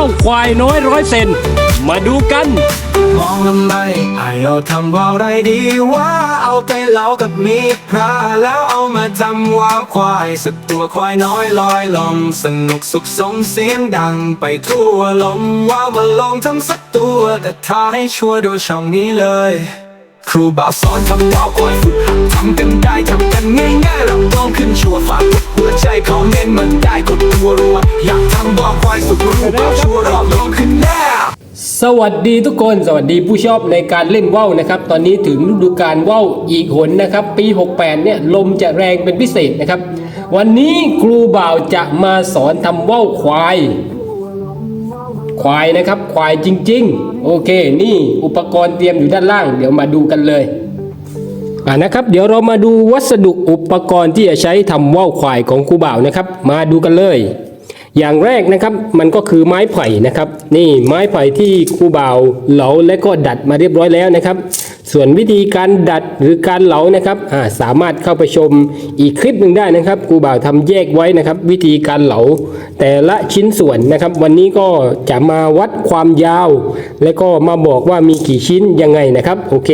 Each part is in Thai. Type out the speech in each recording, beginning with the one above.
ว่าวควายน้อยร้อยเซนมาดูกัน มองทำไมไอเราทำว่าไรดีว่าเอาไปเล่ากับมีพระแล้วเอามาทำว่าควายสักตัวควายน้อยลอยลมสนุกสุขสมเสียงดังไปทั่วลมว่ามาลองทำสักตัวแต่ท้าให้ชัวร์ดูช่องนี้เลย ครูบ่าสอนทำว่าควายฝึกหัดทำกันได้ทำกันง่ายๆเราต้องขึ้นชัวร์ฝากหัวใจเขาเน้นมันได้กดตัวรัวอยากทำว่าควายสุดรู้บาชัวร์เราลองขึ้นแน่สวัสดีทุกคนสวัสดีผู้ชอบในการเล่นว่าวนะครับ ตอนนี้ถึงฤดูกาลว่าวอีกหนนะครับ ปี 68 เนี่ยลมจะแรงเป็นพิเศษนะครับ วันนี้ครูบ่าวจะมาสอนทำว่าวควาย ควายนะครับ ควายจริง ๆ โอเค นี่อุปกรณ์เตรียมอยู่ด้านล่าง เดี๋ยวมาดูกันเลยอ่านะครับ เดี๋ยวเรามาดูวัสดุอุปกรณ์ที่จะใช้ทำว่าวควายของครูบ่าวนะครับ มาดูกันเลย อย่างแรกนะครับมันก็คือไม้ไผ่นะครับ นี่ไม้ไผ่ที่ครูบ่าวเหลาและก็ดัดมาเรียบร้อยแล้วนะครับ ส่วนวิธีการดัดหรือการเหลานะครับาสามารถเข้าไปชมอีกคลิปหนึ่งได้นะครับครูบ่าวทำแยกไว้นะครับ วิธีการเหลาแต่ละชิ้นส่วนนะครับ วันนี้ก็จะมาวัดความยาว และก็มาบอกว่ามีกี่ชิ้นยังไงนะครับโอเค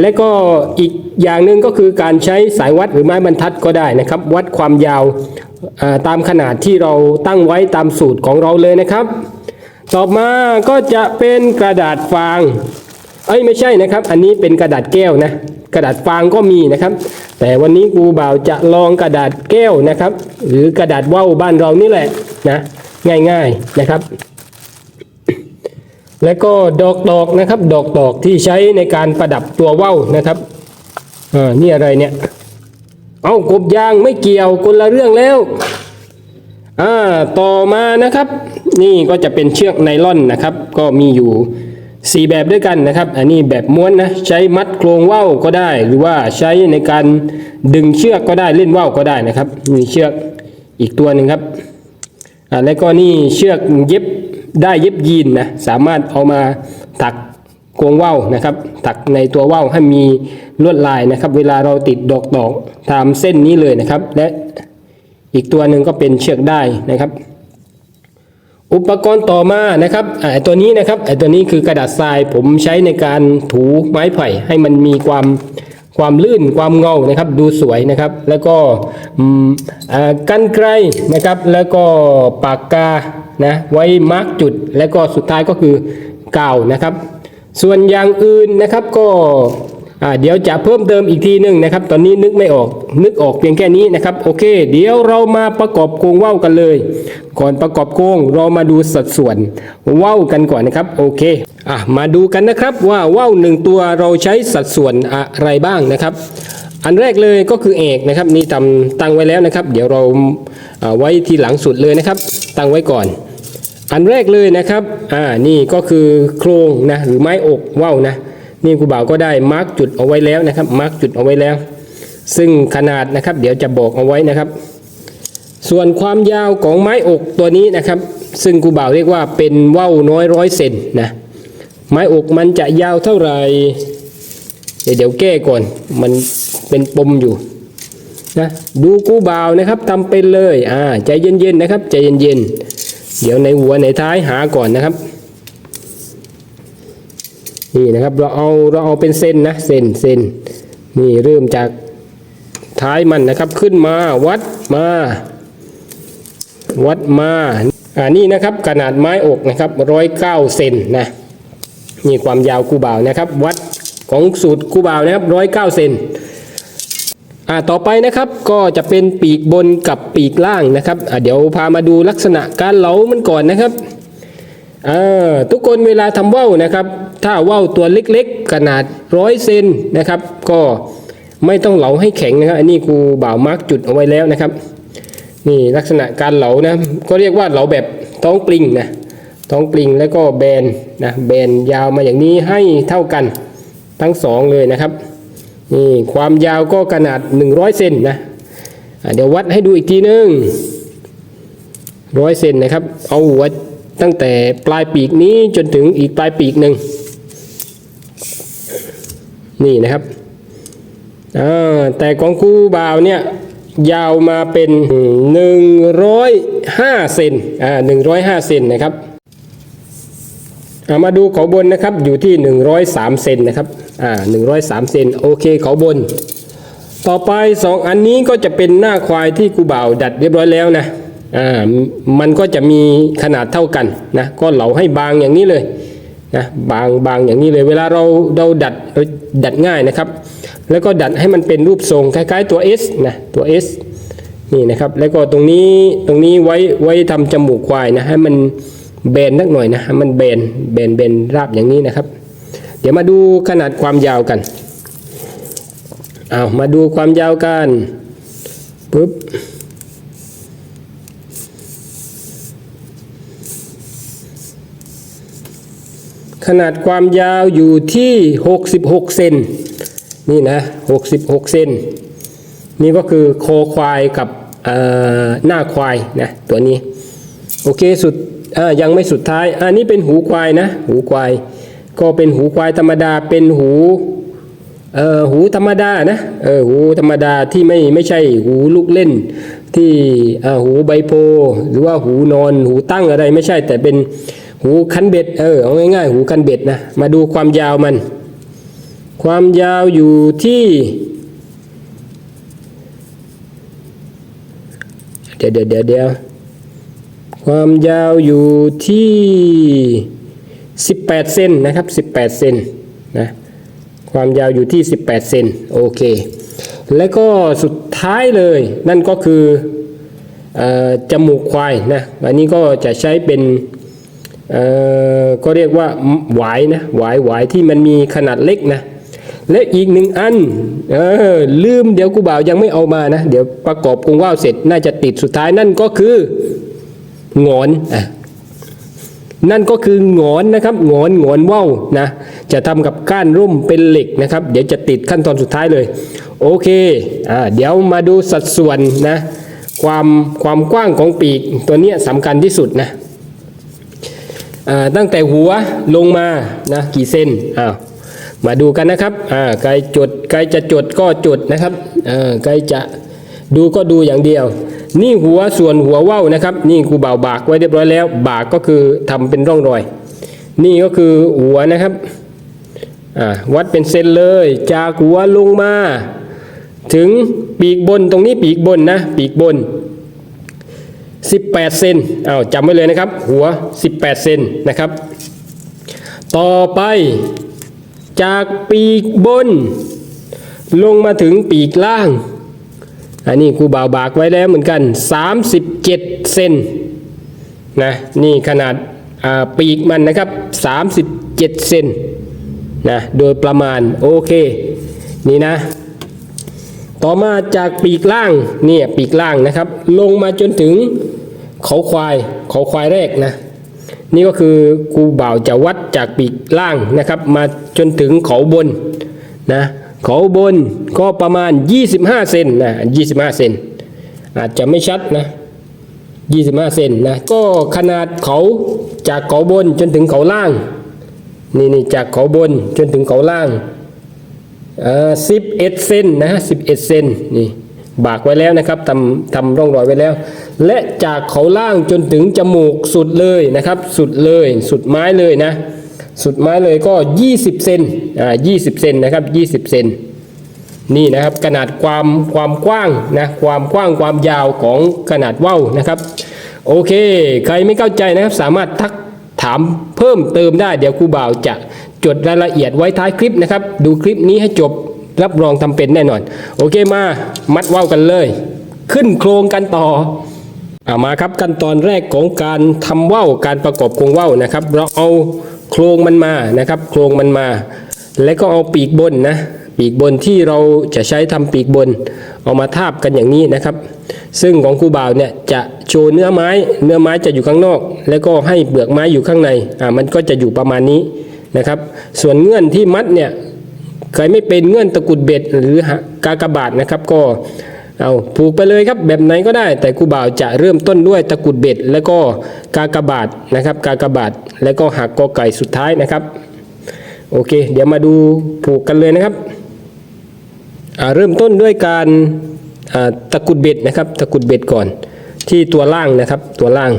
และก็อีกอย่างหนึ่งก็คือการใช้สายวัดหรือไม้บรรทัดก็ได้นะครับ วัดความยาวาตามขนาดที่เราตั้งไว้ตามสูตรของเราเลยนะครับ ต่อมาก็จะเป็นกระดาษฟาง เอ้ยไม่ใช่นะครับ อันนี้เป็นกระดาษแก้วนะกระดาษฟางก็มีนะครับ แต่วันนี้ครูบ่าวจะลองกระดาษแก้วนะครับ หรือกระดาษว่าวบ้านเรานี่แหละนะง่ายๆนะครับ แล้วก็ดอกดอกๆนะครับ ดอกดอกๆที่ใช้ในการประดับตัวว่าวนะครับอ่านี่อะไรเนี่ยเอากบยางไม่เกี่ยวคนละเรื่องแล้วอ่าต่อมานะครับ นี่ก็จะเป็นเชือกไนล่อนนะครับ ก็มีอยู่ 4 แบบด้วยกันนะครับ อันนี้แบบม้วนนะใช้มัดโครงว่าวก็ได้ หรือว่าใช้ในการดึงเชือกก็ได้เล่นว่าวก็ได้นะครับนี่เชือกอีกตัวหนึ่งครับอ่าแล้วก็นี่เชือกเย็บได้เย็บยีนนะสามารถเอามาถักโครงว่าวนะครับ ถักในตัวว่าวให้มีลวดลายนะครับ เวลาเราติดดอกดอกตามเส้นนี้เลยนะครับ และอีกตัวหนึ่งก็เป็นเชือกได้นะครับ อุปกรณ์ต่อมานะครับไอ้ตัวนี้นะครับไอ้ตัวนี้คือกระดาษทรายผมใช้ในการถูไม้ไผ่ให้มันมีความความลื่นความเงานะครับดูสวยนะครับ แล้วก็อ่ากันไกลนะครับ แล้วก็ปากกานะไว้มาร์กจุด แล้วก็สุดท้ายก็คือกาวนะครับ ส่วนอย่างอื่นนะครับก็ เดี๋ยวจะเพิ่มเติมอีกทีหนึ่งนะครับ ตอนนี้นึกไม่ออกนึกออกเพียงแค่นี้นะครับโอเค เดี๋ยวเรามาประกอบโครงว่าวกันเลย ก่อนประกอบโครงเรามาดูสัดส่วนว่าวกันก่อนนะครับโอเคอะมาดูกันนะครับว่าว่าวหนึ่งตัวเราใช้สัดส่วนอะไรบ้างนะครับ อันแรกเลยก็คือเอกนะครับ นี่ทำตั้งไว้แล้วนะครับ เดี๋ยวเราอ่าไว้ทีหลังสุดเลยนะครับ ตั้งไว้ก่อนอันแรกเลยนะครับ อ่า นี่ก็คือโครงนะหรือไม้อกว่าวนะ นี่ครูบ่าวก็ได้มาร์กจุดเอาไว้แล้วนะครับมาร์กจุดเอาไว้แล้ว ซึ่งขนาดนะครับ เดี๋ยวจะบอกเอาไว้นะครับ ส่วนความยาวของไม้อกตัวนี้นะครับ ซึ่งครูบ่าวเรียกว่าเป็นว่าวน้อยร้อยเซนนะไม้อกมันจะยาวเท่าไหร่เดี๋ยวแก้ก่อนมันเป็นปมอยู่นะดูครูบ่าวนะครับทำเป็นเลยอ่าใจเย็นๆนะครับใจเย็นๆเดี๋ยวในหัวในท้ายหาก่อนนะครับ นี่นะครับเราเอาเราเอาเป็นเส้นนะเส้นเส้นนี่เริ่มจากท้ายมันนะครับขึ้นมาวัดมา วัดมาอ่านี่นะครับขนาดไม้อกนะครับร้อยเก้าเซนนะนี่ความยาวกูบ่าวนะครับ วัดของสูตรกูบ่าวนะครับร้อยเก้าเซนอ่าต่อไปนะครับก็จะเป็นปีกบนกับปีกล่างนะครับอ่าเดี๋ยวพามาดูลักษณะการเหลามันก่อนนะครับ ทุกคนเวลาทำว่าวนะครับ ถ้าว่าวตัวเล็กๆ ขนาดร้อยเซนนะครับ ก็ไม่ต้องเหลาให้แข็งนะครับ อันนี้ครูบ่าวมาร์กจุดเอาไว้แล้วนะครับ นี่ลักษณะการเหลานะ ก็เรียกว่าเหลาแบบท้องปลิงนะ ท้องปลิงแล้วก็แบนนะแบนยาวมาอย่างนี้ให้เท่ากันทั้งสองเลยนะครับ นี่ความยาวก็ขนาด 100เซนนะอะเดี๋ยววัดให้ดูอีกทีนึงร้อยเซนนะครับ เอาหัว ตั้งแต่ปลายปีกนี้จนถึงอีกปลายปีกหนึ่งนี่นะครับแต่ของครูบ่าวเนี่ยยาวมาเป็น 105 เซนอ่า105 เซนนะครับามาดูเขาบนนะครับอยู่ที่ 103 เซนนะครับอ่า103 เซนโอเคเขาบน ต่อไป 2 อันนี้ก็จะเป็นหน้าควายที่กูบ่าวดัดเรียบร้อยแล้วนะ อ่ามันก็จะมีขนาดเท่ากันนะก็เหลาให้บางอย่างนี้เลยนะบางบางอย่างนี้เลย เวลาเราเราดัดดัดง่ายนะครับ แล้วก็ดัดให้มันเป็นรูปทรงคล้ายๆตัว S นะตัว S นี่นะครับแล้วก็ตรงนี้ตรงนี้ไว้ไว้ทำจมูกควายนะให้มันแบนนักหน่อยนะให้มันแบนแบนแบนราบอย่างนี้นะครับ เดี๋ยวมาดูขนาดความยาวกันเอามาดูความยาวกันปุ๊บ ขนาดความยาวอยู่ที่ 66 เซนนี่นะ 66 เซนนี่ก็คือโคควายกับหน้าควายนะตัวนี้ โอเคสุดยังไม่สุดท้าย อันนี้เป็นหูควายนะ หูควาย ก็เป็นหูควายธรรมดาเป็นหูหูธรรมดานะหูธรรมดาที่ไม่ไม่ใช่หูลูกเล่น ที่หูใบโพหรือว่าหูนอน หูตั้งอะไรไม่ใช่แต่เป็น หูคันเบ็ดเออเอาง่ายๆหูคันเบ็ดนะมาดูความยาวมัน ความยาวอยู่ที่เดี๋ยวเดี๋ยวเดี๋ยวเดี๋ยวความยาวอยู่ที่ 18 เซนนะครับ 18 เซนนะความยาวอยู่ที่ 18 เซนโอเค แล้วก็สุดท้ายเลยนั่นก็คือออจมูกควายนะอันนี้ก็จะใช้เป็น ก็เรียกว่าหวายนะหวายหวายที่มันมีขนาดเล็กนะและอีกหนึ่งอันเออลืมเดี๋ยวกูบ่าวยังไม่เอามานะ เดี๋ยวประกอบกรงว่าวเสร็จน่าจะติดสุดท้ายนั่นก็คืองอนอะนั่นก็คืองอนนะครับงอนงอนว่าวนะจะทำกับก้านร่มเป็นเหล็กนะครับ เดี๋ยวจะติดขั้นตอนสุดท้ายเลย โอเคอ่าเดี๋ยวมาดูสัดส่วนนะความความกว้างของปีกตัวเนี้ยสำคัญที่สุดนะ ตั้งแต่หัวลงมานะกี่เซนอ้าวมาดูกันนะครับอ่าใครจดใครจะจดก็จดนะครับอ่าใครจะดูก็ดูอย่างเดียว นี่หัวส่วนหัวว่าวนะครับ นี่ครูบ่าวบากไว้เรียบร้อยแล้ว บากก็คือทำเป็นร่องรอย นี่ก็คือหัวนะครับอ่าวัดเป็นเซนเลย จากหัวลงมา ถึงปีกบนตรงนี้ปีกบนนะ ปีกบน 18 เซนอ้าวจำไว้เลยนะครับ หัว 18 เซนนะครับ ต่อไปจากปีกบน ลงมาถึงปีกล่าง อันนี้ครูบ่าวบากไว้แล้วเหมือนกัน 37 เซนนะนี่ขนาดอ่าปีกมันนะครับ 37 เซนนะโดยประมาณโอเค นี่นะ ต่อมาจากปีกล่างเนี่ยปีกล่างนะครับ ลงมาจนถึงเขาควายเขาควายแรกนะนี่ก็คือครูบ่าวจะวัดจากปีกล่างนะครับ มาจนถึงเขาบนนะเขาบนก็ประมาณ 25 เซนนะ25 เซนอาจจะไม่ชัดนะ 25 เซนนะก็ขนาดเขาจากเขาบนจนถึงเขาล่างนี่นี่จากเขาบนจนถึงเขาล่าง อ่า11เซนนะ11เอ็ดเซนนี่บากไว้แล้วนะครับทำทำร่องรอยไว้แล้ว และจากเขาล่างจนถึงจมูกสุดเลยนะครับ สุดเลยสุดไม้เลยนะ สุดไม้เลยก็ 20 เซนอ่า20เซนนะครับ 20 เซนนี่นะครับขนาดความความกว้างนะความกว้างความยาวของขนาดว่าวนะครับ โอเค ใครไม่เข้าใจนะครับสามารถทักถามเพิ่มเติมได้เดี๋ยวครูบ่าวจะ จดรายละเอียดไว้ท้ายคลิปนะครับ ดูคลิปนี้ให้จบรับรองทำเป็นแน่นอน โอเคมา มัดว่าวกันเลย ขึ้นโครงกันต่ออามาครับขั้นตอนแรกของการทำว่าวการประกอบโครงว่าวนะครับ เราเอาโครงมันมานะครับ โครงมันมา แล้วก็เอาปีกบนนะปีกบนที่เราจะใช้ทำปีกบน เอามาทาบกันอย่างนี้นะครับ ซึ่งของครูบ่าวเนี่ยจะโชว์เนื้อไม้ เนื้อไม้จะอยู่ข้างนอก แล้วก็ให้เปลือกไม้อยู่ข้างในอ่ามันก็จะอยู่ประมาณนี้ นะครับ ส่วนเงื่อนที่มัดเนี่ยใครไม่เป็นเงื่อนตะกุดเบ็ดหรือกากบาทนะครับก็เอาผูกไปเลยครับแบบไหนก็ได้ แต่ครูบ่าวจะเริ่มต้นด้วยตะกุดเบ็ด แล้วก็กากบาทนะครับ กากบาทแล้วก็หักกอไก่สุดท้ายนะครับ โอเค เดี๋ยวมาดูผูกกันเลยนะครับเริ่มต้นด้วยการตะกุดเบ็ดนะครับ ตะกุดเบ็ดก่อนที่ตัวล่างนะครับตัวล่าง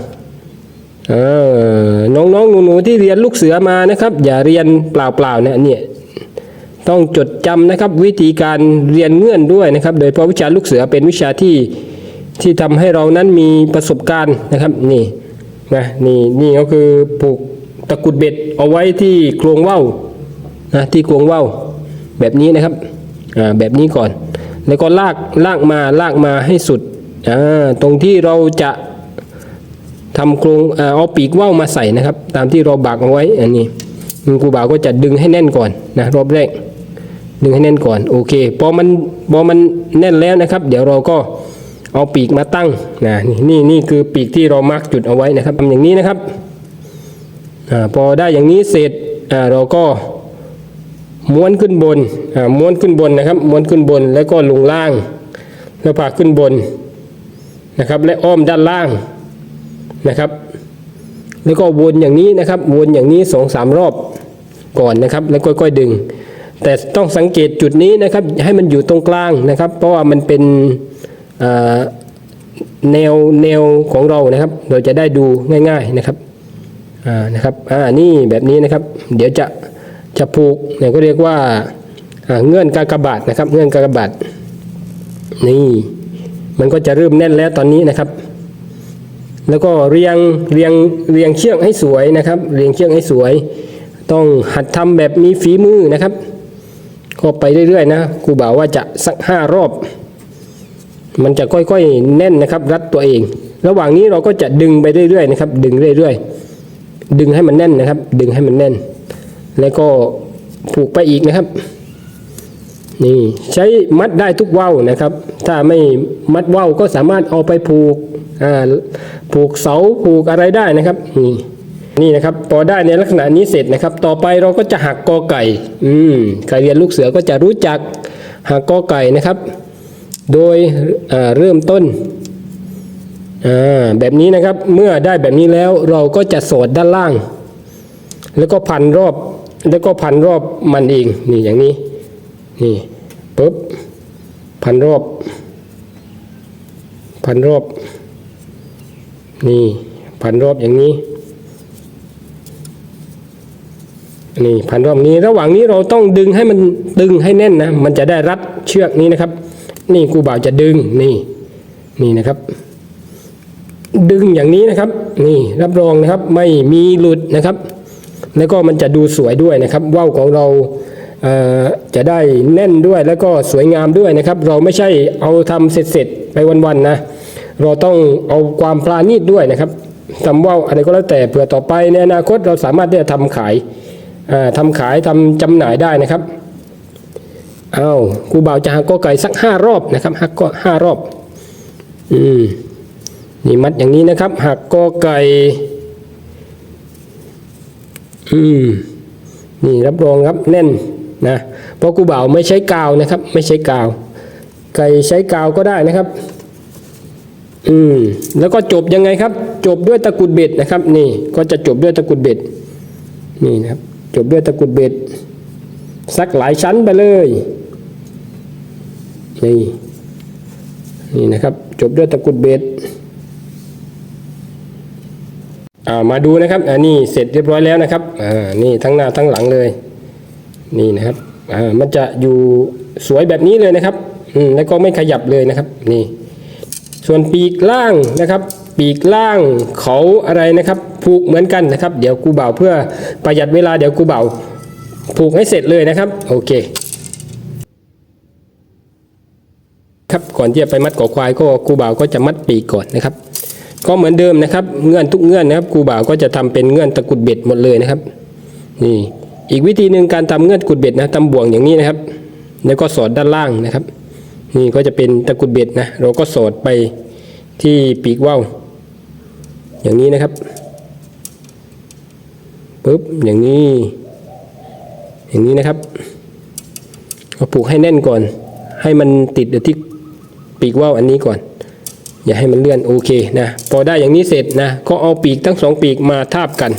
น้องๆหนูๆที่เรียนลูกเสือมานะครับ อย่าเรียนเปล่าๆนะเนี่ยต้องจดจำนะครับวิธีการเรียนเงื่อนด้วยนะครับ โดยเฉพาะวิชาลูกเสือเป็นวิชาที่ที่ทำให้เรานั้นมีประสบการณ์นะครับนี่นะนี่นี่ก็คือผูกตะกรุดเบ็ดเอาไว้ที่โครงว่าวนะที่โครงว่าวแบบนี้นะครับอ่าแบบนี้ก่อน แล้วก็ลากลากมาลากมาให้สุดอ่าตรงที่เราจะ ทำโครงเอาปีกว่าวมาใส่นะครับ ตามที่เราบักเอาไว้อันนี้ครูบ่าวก็จะดึงให้แน่นก่อนนะรอบแรก ดึงให้แน่นก่อนโอเคพอมันพอมันแน่นแล้วนะครับ เดี๋ยวเราก็เอาปีกมาตั้งนะนี่นี่นี่คือปีกที่เรามาร์กจุดเอาไว้นะครับทำอย่างนี้นะครับอพอได้อย่างนี้เสร็จเราก็ม้วนขึ้นบนม้วนขึ้นบนนะครับ ม้วนขึ้นบนแล้วก็ลงล่างแล้วพาขึ้นบนนะครับ และอ้อมด้านล่าง นะครับ แล้วก็วนอย่างนี้นะครับวนอย่างนี้สองสามรอบก่อนนะครับ แล้วค่อยๆดึง แต่ต้องสังเกตจุดนี้นะครับ ให้มันอยู่ตรงกลางนะครับ เพราะว่ามันเป็นแนวแนวของเรานะครับ เราจะได้ดูง่าย ๆนะครับอ่านะครับอ่านี่แบบนี้นะครับ เดี๋ยวจะจะผูกเนี่ยก็เรียกว่าอ่าเงื่อนกากบาทนะครับ เงื่อนกากบาทนี่มันก็จะเริ่มแน่นแล้วตอนนี้นะครับ แล้วก็เรียงเรียงเรียงเชือกให้สวยนะครับ เรียงเชือกให้สวย ต้องหัดทำแบบมีฝีมือนะครับ ก็ไปเรื่อยๆนะครูบ่าวว่าจะสักห้ารอบ มันจะค่อยๆแน่นนะครับ รัดตัวเอง ระหว่างนี้เราก็จะดึงไปเรื่อยๆนะครับ ดึงเรื่อยๆดึงให้มันแน่นนะครับ ดึงให้มันแน่น แล้วก็ผูกไปอีกนะครับ นี่ใช้มัดได้ทุกว่าวนะครับ ถ้าไม่มัดว่าวก็สามารถเอาไปผูกผูกเสาผูกอะไรได้นะครับนี่นี่นะครับพอได้ในลักษณะนี้เสร็จนะครับ ต่อไปเราก็จะหักกอไก่ อืมใครเรียนลูกเสือก็จะรู้จักหักกอไก่นะครับ โดยเริ่มต้นแบบนี้นะครับเมื่อได้แบบนี้แล้วเราก็จะสอดด้านล่าง แล้วก็พันรอบแล้วก็พันรอบมันเองนี่อย่างนี้ นี่ปุ๊บพันรอบพันรอบนี่พันรอบอย่างนี้นี่พันรอบนี้ระหว่างนี้เราต้องดึงให้มันดึงให้แน่นนะมันจะได้รัดเชือกนี้นะครับ นี่ครูบ่าวจะดึงนี่นี่นะครับ ดึงอย่างนี้นะครับ นี่รับรองนะครับไม่มีหลุดนะครับ แล้วก็มันจะดูสวยด้วยนะครับว่าวของเรา จะได้แน่นด้วยแล้วก็สวยงามด้วยนะครับ เราไม่ใช่เอาทำเสร็จๆไปวันๆนะเราต้องเอาความปราณีตด้วยนะครับทำว่าวอะไรก็แล้วแต่เผื่อต่อไปในอนาคตเราสามารถที่จะทำขายอ่าทำขายทำจำหน่ายได้นะครับเอาวครูบ่าวจะหักกอไก่สักห้ารอบนะครับหักก็ห้ารอบอืมนี่มัดอย่างนี้นะครับ หักกอไก่อืมนี่รับรองครับแน่น นะเพราะกูบ่าวไม่ใช้กาวนะครับ ไม่ใช้กาวไก่ใช้กาวก็ได้นะครับ อืมแล้วก็จบยังไงครับ จบด้วยตะกุดเบ็ดนะครับ นี่ก็จะจบด้วยตะกุดเบ็ดนี่นะครับจบด้วยตะกุดเบ็ดสักหลายชั้นไปเลยนี่นี่นะครับ จบด้วยตะกุดเบ็ดอ่ามาดูนะครับ อันนี้เสร็จเรียบร้อยแล้วนะครับ อ่า นี่ทั้งหน้าทั้งหลังเลย นี่นะครับอ่ามันจะอยู่สวยแบบนี้เลยนะครับอืมแล้วก็ไม่ขยับเลยนะครับนี่ ส่วนปีกล่างนะครับ ปีกล่างเขาอะไรนะครับผูกเหมือนกันนะครับ เดี๋ยวกูเบาเพื่อประหยัดเวลาเดี๋ยวกูเบาผูกให้เสร็จเลยนะครับ โอเคครับก่อนที่จะไปมัดกอควายก็กูบ่าวก็จะมัดปีกก่อนนะครับ ก็เหมือนเดิมนะครับ เงื่อนทุกเงื่อนนะครับกูบ่าวก็จะทำเป็นเงื่อนตะกุดเบ็ดหมดเลยนะครับ นี่ อีกวิธีหนึ่งการทำเงื่อนกุดเบ็ดนะทำบ่วงอย่างนี้นะครับ แล้วก็สอดด้านล่างนะครับ นี่ก็จะเป็นตะกุดเบ็ดนะเราก็สอดไปที่ปีกว่าวอย่างนี้นะครับปุ๊บอย่างนี้ อย่างนี้นะครับก็ผูกให้แน่นก่อน ให้มันติดอยู่ที่ปีกว่าวอันนี้ก่อน อย่าให้มันเลื่อนโอเคนะพอได้อย่างนี้เสร็จนะก็เอาปีกทั้งสองปีกมาทาบกัน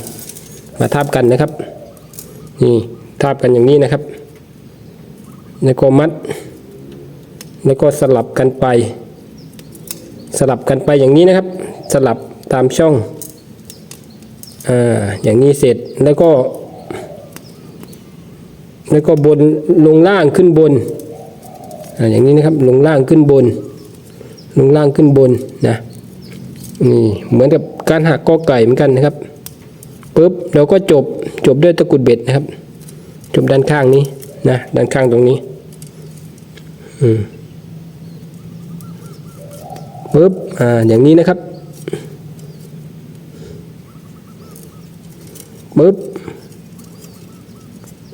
มาทาบกันนะครับ นี่ทาบกันอย่างนี้นะครับ แล้วก็มัด แล้วก็สลับกันไป สลับกันไปอย่างนี้นะครับ สลับตามช่องอ่าอย่างนี้เสร็จแล้วก็ แล้วก็บนลงล่างขึ้นบนอ่าอย่างนี้นะครับลงล่างขึ้นบน ลงล่างขึ้นบนนะนี่เหมือนกับการหักกอไก่เหมือนกันนะครับปุ๊บเราก็จบ จบด้วยตะกุดเบ็ดนะครับ จบด้านข้างนี้นะด้านข้างตรงนี้อืมปุ๊บอ่าอย่างนี้นะครับปุ๊บ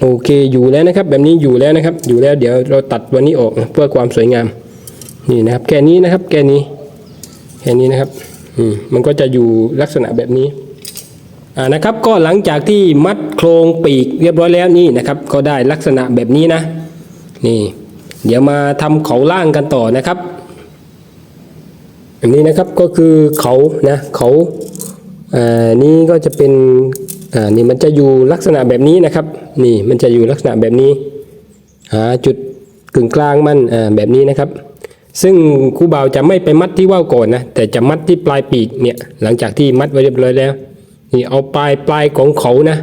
โอเคอยู่แล้วนะครับ แบบนี้อยู่แล้วนะครับ อยู่แล้วเดี๋ยวเราตัดวันนี้ออกเพื่อความสวยงามนี่นะครับ แค่นี้นะครับ แค่นี้แค่นี้นะครับ อืมมันก็จะอยู่ลักษณะแบบนี้ นะครับก็หลังจากที่มัดโครงปีกเรียบร้อยแล้วนี่นะครับก็ได้ลักษณะแบบนี้นะนี่เดี๋ยวมาทำเขาล่างกันต่อนะครับอันนี้นะครับก็คือเขานะเขาอ่านี่ก็จะเป็นอ่านี่มันจะอยู่ลักษณะแบบนี้นะครับนี่มันจะอยู่ลักษณะแบบนี้หาจุดกึ่งกลางมันอ่าแบบนี้นะครับ ซึ่งครูบ่าวจะไม่ไปมัดที่ว่าวก่อนนะแต่จะมัดที่ปลายปีกเนี่ยหลังจากที่มัดไว้เรียบร้อยแล้ว นี่เอาปลายปลายของเขานะ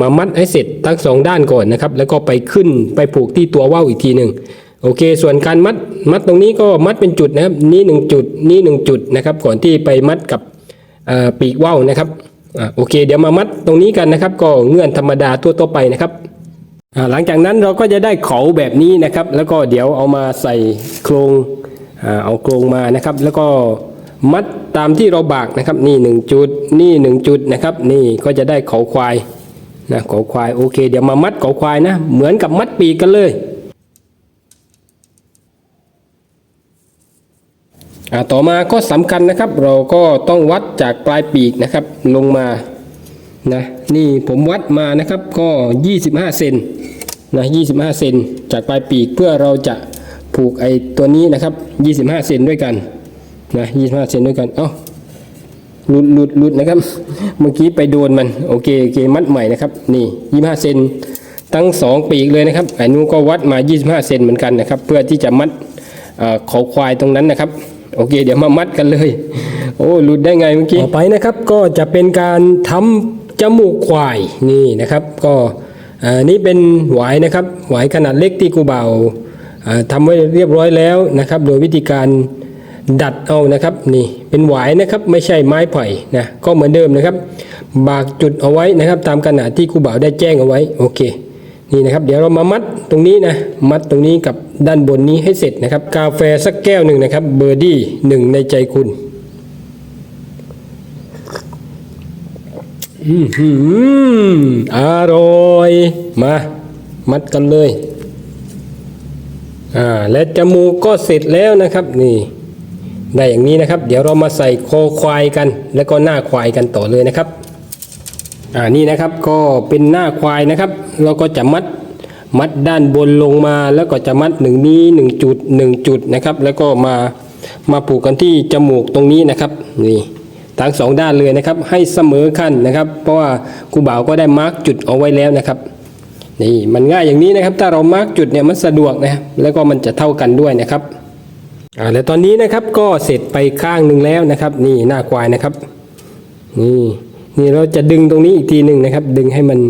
มามัดให้เสร็จทั้งสองด้านก่อนนะครับ แล้วก็ไปขึ้นไปผูกที่ตัวว่าวอีกทีหนึ่งโอเค ส่วนการมัดมัดตรงนี้ก็มัดเป็นจุดนะครับ นี่หนึ่งจุดนี่หนึ่งจุดนะครับ ก่อนที่ไปมัดกับปีกว่าวนะครับอโอเค เดี๋ยวมามัดตรงนี้กันนะครับ ก็เงื่อนธรรมดาทั่วๆไปนะครับหลังจากนั้นเราก็จะได้เขาแบบนี้นะครับ แล้วก็เดี๋ยวเอามาใส่โครงอเอาโครงมานะครับ แล้วก็ มัดตามที่เราบากนะครับนี่หนึ่งจุดนี่หนึ่งจุดนะครับนี่ก็จะได้เขาควายนะเขาควายโอเค เดี๋ยวมามัดเขาควายนะ เหมือนกับมัดปีกกันเลยอ่าต่อมาก็สำคัญนะครับ เราก็ต้องวัดจากปลายปีกนะครับลงมานะนี่ผมวัดมานะครับก็ 25เซนนะ25เซนจากปลายปีกเพื่อเราจะผูกไอ้ตัวนี้นะครับ 25เซนด้วยกัน นะ25เซนด้วยกัน เอ้าหลุดหลุดหลุดนะครับ เมื่อกี้ไปโดนมัน โอเคโอเคมัดใหม่นะครับ นี่25เซนทั้งสองปีกเลยนะครับไอ้นู้ก็วัดมา 25 เซนเหมือนกันนะครับ เพื่อที่จะมัดเอ่อควายตรงนั้นนะครับ โอเค เดี๋ยวมามัดกันเลย โอ้หลุดได้ไงเมื่อกี้ต่อไปนะครับ ก็จะเป็นการทำจมูกควายนี่นะครับ ก็นี่เป็นหวายนะครับ หวายขนาดเล็กที่กูเบาอ่าทำไว้เรียบร้อยแล้วนะครับ โดยวิธีการ ดัดเอานะครับนี่เป็นหวายนะครับไม่ใช่ไม้ไผ่นะก็เหมือนเดิมนะครับ บากจุดเอาไว้นะครับ ตามขนาดที่ครูบ่าวได้แจ้งเอาไว้โอเคนี่นะครับเดี๋ยวเรามามัดตรงนี้นะมัดตรงนี้กับด้านบนนี้ให้เสร็จนะครับ กาแฟสักแก้วหนึ่งนะครับเบอร์ดี้หนึ่งในใจคุณอืมหืมอร่อยมา มัดกันเลยอ่าและจมูกก็เสร็จแล้วนะครับนี่ ได้อย่างนี้นะครับ เดี๋ยวเรามาใส่คอควายกัน แล้วก็หน้าควายกันต่อเลยนะครับอ่านี่นะครับก็เป็นหน้าควายนะครับ เราก็จะมัดมัดด้านบนลงมาแล้วก็จะมัดหนึ่งนี้หนึ่งจุดหนึ่งจุดนะครับ แล้วก็มามาผูกกันที่จมูกตรงนี้นะครับนี่ทั้งสองด้านเลยนะครับ ให้เสมอขั้นนะครับ เพราะว่าครูบ่าวก็ได้มาร์กจุดเอาไว้แล้วนะครับนี่มันง่ายอย่างนี้นะครับ ถ้าเรามาร์กจุดเนี่ยมันสะดวกนะแล้วก็มันจะเท่ากันด้วยนะครับ อ่าและตอนนี้นะครับก็เสร็จไปข้างหนึ่งแล้วนะครับ นี่หน้าควายนะครับ นี่นี่เราจะดึงตรงนี้อีกทีหนึ่งนะครับ ดึงให้มัน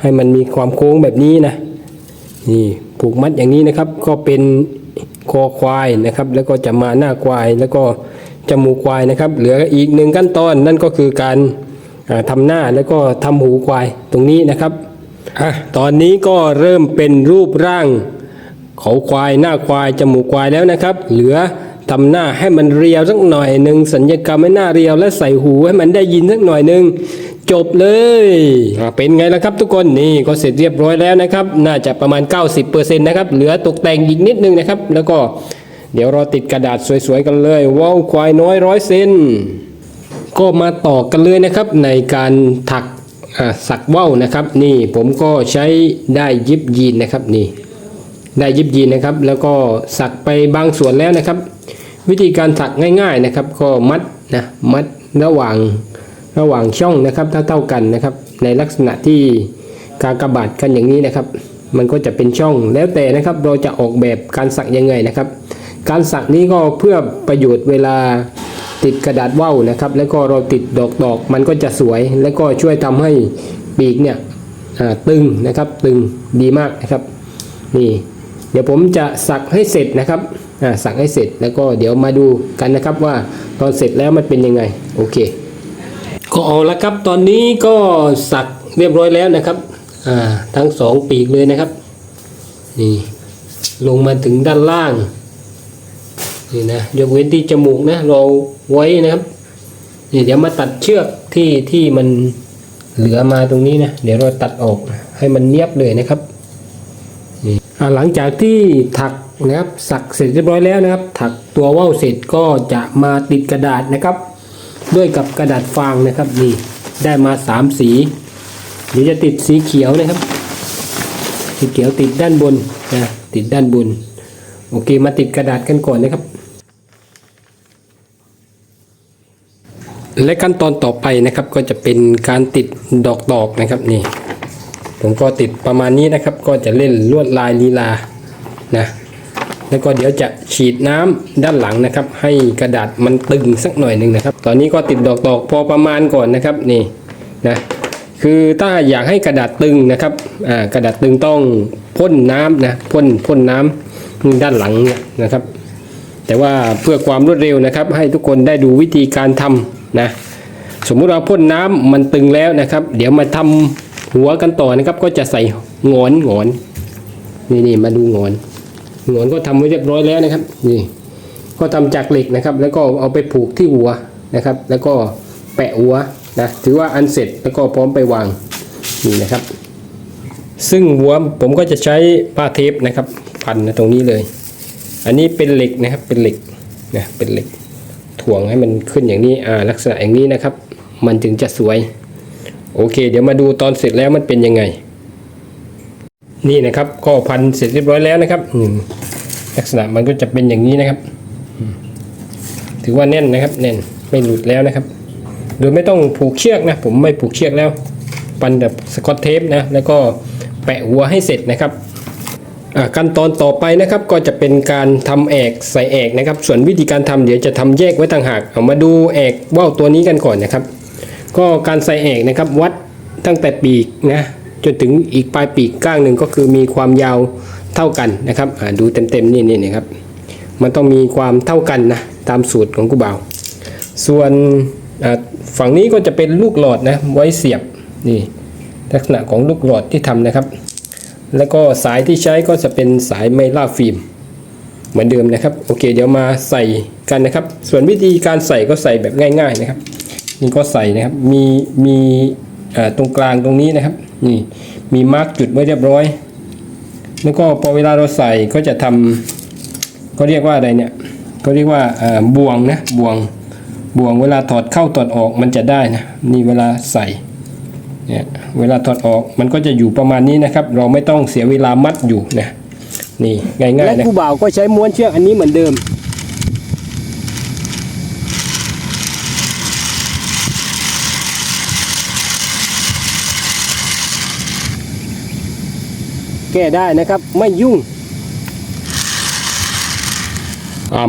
ให้มันมีความโค้งแบบนี้นะนี่ผูกมัดอย่างนี้นะครับ ก็เป็นคอควายนะครับ แล้วก็จะมาหน้าควายแล้วก็จมูกควายนะครับ เหลืออีกหนึ่งขั้นตอนนั่นก็คือการอ่าทำหน้าแล้วก็ทำหูควายตรงนี้นะครับอะตอนนี้ก็เริ่มเป็นรูปร่าง เขาควายหน้าควายจมูกควายแล้วนะครับ เหลือทำหน้าให้มันเรียวสักหน่อยหนึ่งสัญญกรรมให้หน้าเรียวและใส่หูให้มันได้ยินสักหน่อยหนึ่งจบเลยเป็นไงล่ะครับทุกคนนี่ก็เสร็จเรียบร้อยแล้วนะครับ น่าจะประมาณ 90%นะครับเหลือตกแต่งอีกนิดนึงนะครับ แล้วก็เดี๋ยวเราติดกระดาษสวยๆกันเลยว้าวควายน้อยร้อยเซนก็มาต่อกันเลยนะครับในการถักสักว่าวนะครับ นี่ผมก็ใช้ได้ยิบยีนนะครับนี่ ได้ยิบยีนนะครับ แล้วก็สักไปบางส่วนแล้วนะครับ วิธีการสักง่ายๆนะครับ ก็มัดนะมัดระหว่างระหว่างช่องนะครับเท่าๆกันนะครับ ในลักษณะที่กากบาดกันอย่างนี้นะครับ มันก็จะเป็นช่องแล้วแต่นะครับ เราจะออกแบบการสักยังไงนะครับ การสักนี้ก็เพื่อประโยชน์เวลาติดกระดาษว่าวนะครับ แล้วก็เราติดดอกดอกมันก็จะสวย แล้วก็ช่วยทำให้ปีกเนี่ยตึงนะครับ ตึงดีมากนะครับนี่ เดี๋ยวผมจะสักให้เสร็จนะครับอ่าสักให้เสร็จแล้วก็เดี๋ยวมาดูกันนะครับว่าตอนเสร็จแล้วมันเป็นยังไงโอเค ก็เอาละครับตอนนี้ก็สักเรียบร้อยแล้วนะครับอ่าทั้งสองปีกเลยนะครับนี่ลงมาถึงด้านล่างนี่นะยกเว้นที่จมูกนะเราไว้นะครับนี่เดี๋ยวมาตัดเชือกที่ที่มันเหลือมาตรงนี้นะเดี๋ยวเราตัดออกให้มันเนียบเลยนะครับ หลังจากที่ถักนะครับสักเสร็จเรียบร้อยแล้วนะครับ ถักตัวว่าวเสร็จก็จะมาติดกระดาษนะครับ ด้วยกับกระดาษฟางนะครับนี่ได้มาสามสีเดี๋ยวจะติดสีเขียวนะครับ สีเขียวติดด้านบนนะติดด้านบน โอเคมาติดกระดาษกันก่อนนะครับ และขั้นตอนต่อไปนะครับก็จะเป็นการติดดอกดอกนะครับนี่ ผมก็ติดประมาณนี้นะครับ ก็จะเล่นลวดลายลีลานะแล้วก็เดี๋ยวจะฉีดน้ำด้านหลังนะครับ ให้กระดาษมันตึงสักหน่อยหนึ่งนะครับ ตอนนี้ก็ติดดอกดอกพอประมาณก่อนนะครับนี่นะคือถ้าอยากให้กระดาษตึงนะครับอ่ากระดาษตึงต้องพ่นน้ำนะพ่นพ่นน้ำด้านหลังเนี่ยนะครับ แต่ว่าเพื่อความรวดเร็วนะครับ ให้ทุกคนได้ดูวิธีการทำนะสมมุติเราพ่นน้ำมันตึงแล้วนะครับ เดี๋ยวมาทำ หัวกันต่อนะครับก็จะใส่งอนงอนนี่นี่มาดูงอนงอนก็ทำไว้เรียบร้อยแล้วนะครับนี่ก็ทำจากเหล็กนะครับ แล้วก็เอาไปผูกที่หัวนะครับ แล้วก็แปะหัวนะถือว่าอันเสร็จแล้วก็พร้อมไปวางนี่นะครับ ซึ่งหัวผมก็จะใช้ผ้าเทปนะครับ พันนะตรงนี้เลย อันนี้เป็นเหล็กนะครับเป็นเหล็กนะเป็นเหล็กถ่วงให้มันขึ้นอย่างนี้อ่าลักษณะอย่างนี้นะครับ มันถึงจะสวย โอเค เดี๋ยวมาดูตอนเสร็จแล้วมันเป็นยังไง นี่นะครับก็พันเสร็จเรียบร้อยแล้วนะครับลักษณะมันก็จะเป็นอย่างนี้นะครับ ถือว่าแน่นนะครับแน่นไม่หลุดแล้วนะครับ โดยไม่ต้องผูกเชือกนะผมไม่ผูกเชือกแล้ว ปันแบบสกอตเทปนะแล้วก็แปะหัวให้เสร็จนะครับขั้นตอนต่อไปนะครับก็จะเป็นการทำแอกใส่แอกนะครับ ส่วนวิธีการทำเดี๋ยวจะทำแยกไว้ต่างหากเอามาดูแอกว่าวตัวนี้กันก่อนนะครับ ก็การใส่แอกนะครับวัดตั้งแต่ปีกนะจนถึงอีกปลายปีกก้างหนึ่งก็คือมีความยาวเท่ากันนะครับดูเต็มๆนี่นี่นะครับ มันต้องมีความเท่ากันนะตามสูตรของกูบาวส่วนฝั่งนี้ก็จะเป็นลูกหลอดนะไว้เสียบนี่ลักษณะของลูกหลอดที่ทำนะครับ แล้วก็สายที่ใช้ก็จะเป็นสายไมล่าฟิล์มเหมือนเดิมนะครับโอเค เดี๋ยวมาใส่กันนะครับ ส่วนวิธีการใส่ก็ใส่แบบง่าย ๆนะครับ นี่ก็ใส่นะครับ มีมีตรงกลางตรงนี้นะครับ นี่มีมาร์กจุดไว้เรียบร้อย แล้วก็พอเวลาเราใส่ก็จะทำก็เรียกว่าอะไรเนี่ยก็เรียกว่าบ่วงนะบ่วงบ่วงเวลาถอดเข้าถอดออกมันจะได้นะนี่เวลาใส่เนี่ยเวลาถอดออกมันก็จะอยู่ประมาณนี้นะครับ เราไม่ต้องเสียเวลามัดอยู่นะนี่ง่ายๆนะและผู้บ่าวก็ใช้ม้วนเชือกอันนี้เหมือนเดิม แก้ได้นะครับไม่ยุ่ง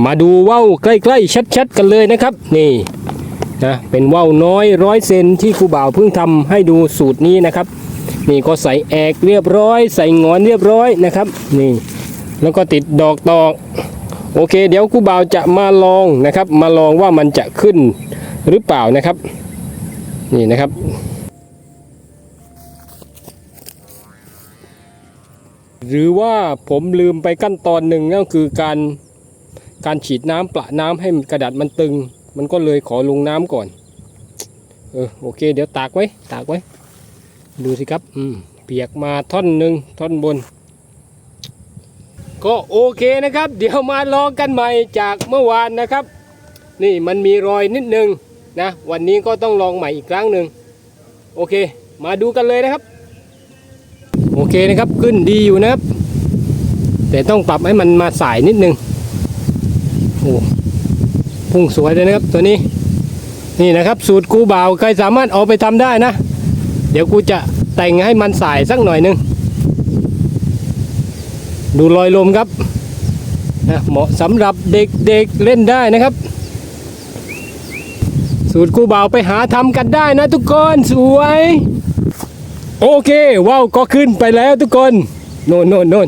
มาดูว่าวใกล้ๆ ชัดๆ กันเลยนะครับ นี่นะเป็นว่าวน้อยร้อยเซนที่ครูบ่าวเพิ่งทำให้ดูสูตรนี้นะครับ นี่ก็ใส่แอกเรียบร้อย ใส่งอนเรียบร้อยนะครับ นี่ แล้วก็ติดดอกตอก โอเค เดี๋ยวครูบ่าวจะมาลองนะครับ มาลองว่ามันจะขึ้นหรือเปล่านะครับ นี่นะครับ หรือว่าผมลืมไปขั้นตอนหนึ่งนั่นคือการการฉีดน้ำประน้ำให้กระดาษมันตึง มันก็เลยขอลงน้ำก่อน เออโอเค เดี๋ยวตากไว้ตากไว้ ดูสิครับ อืมเปียกมาท่อนหนึ่งท่อนบน ก็โอเคนะครับ เดี๋ยวมาลองกันใหม่จากเมื่อวานนะครับ นี่มันมีรอยนิดนึงนะ วันนี้ก็ต้องลองใหม่อีกครั้งหนึ่งโอเค มาดูกันเลยนะครับ เคนะครับขึ้นดีอยู่นะครับ แต่ต้องปรับให้มันมาสายนิดนึงโอ้พุ่งสวยเลยนะครับตัวนี้ นี่นะครับ สูตรกูบ่าวใครสามารถเอาไปทำได้นะ เดี๋ยวกูจะแต่งให้มันสายสักหน่อยหนึง ดูรอยลมครับนะเหมาะสำหรับเด็กๆเเล่นได้นะครับ สูตรกูบ่าวไปหาทำกันได้นะทุกคนสวย โอเค ว้าวก็ขึ้นไปแล้วทุกคนโน่นโน่นโน่น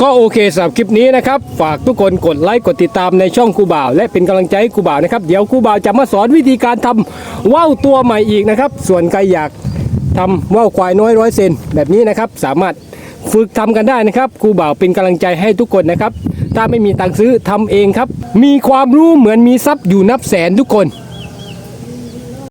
ก็โอเคสำหรับคลิปนี้นะครับ ฝากทุกคนกดไลค์กดติดตามในช่องกูบ่าว และเป็นกำลังใจให้กูบ่าวนะครับ เดี๋ยวกูบ่าวจะมาสอนวิธีการทำว่าวตัวใหม่อีกนะครับ ส่วนใครอยากทำว่าวควายน้อยร้อยเซนแบบนี้นะครับ สามารถฝึกทำกันได้นะครับครูบ่าวเป็นกำลังใจให้ทุกคนนะครับ ถ้าไม่มีตังค์ซื้อทำเองครับ มีความรู้เหมือนมีทรัพย์อยู่นับแสนทุกคน